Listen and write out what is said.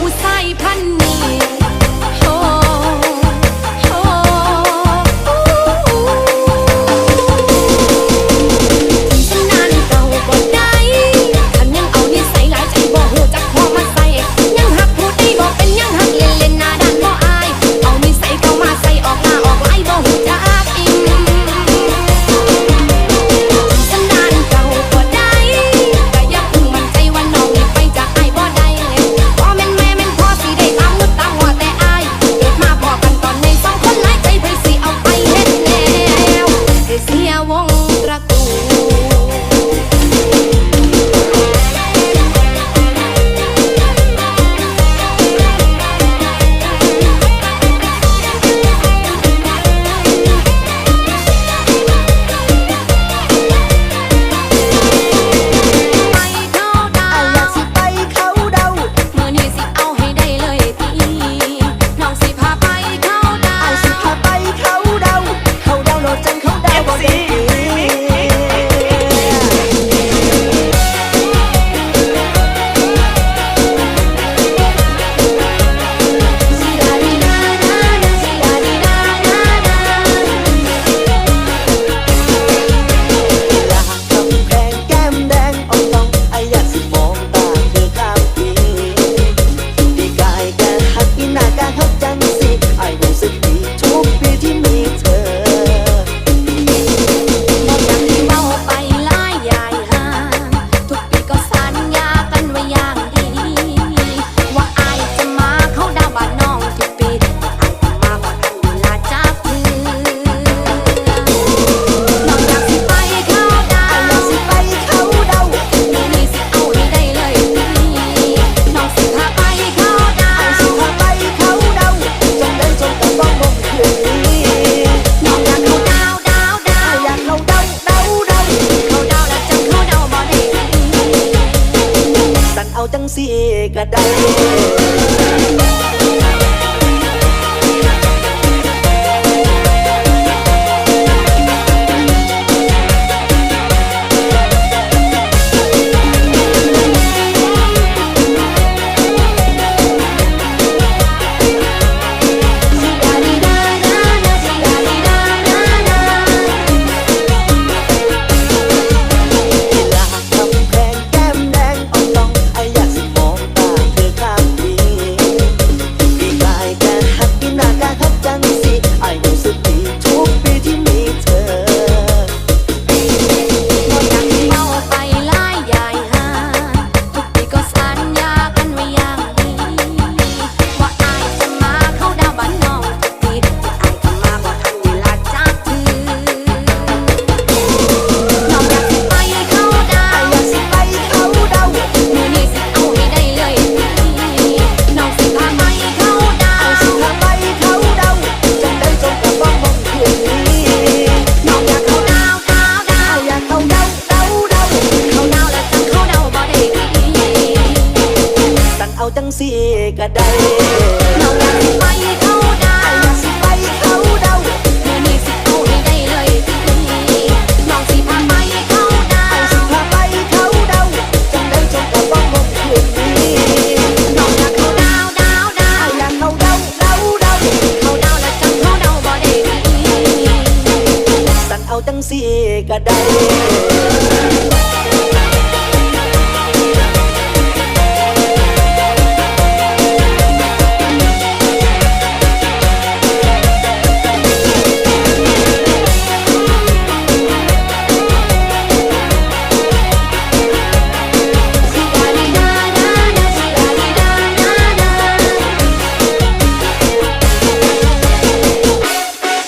อุไสพันน that. ก็ได้องอยากไปเขาดาวอยากไปเขาดาวม่มีสิเอาให้ได้เลยที่องสิพาไปเขาดาวสิพาไปเขาดาจัได้จังก็บบ่คืนนี้น้องอยากเขาดาวดาวดาวอยากเขาดาวดาวดาเขาดาล้จัเขาดาบ่ได้ดีสั่นเอาจังสิก็ได้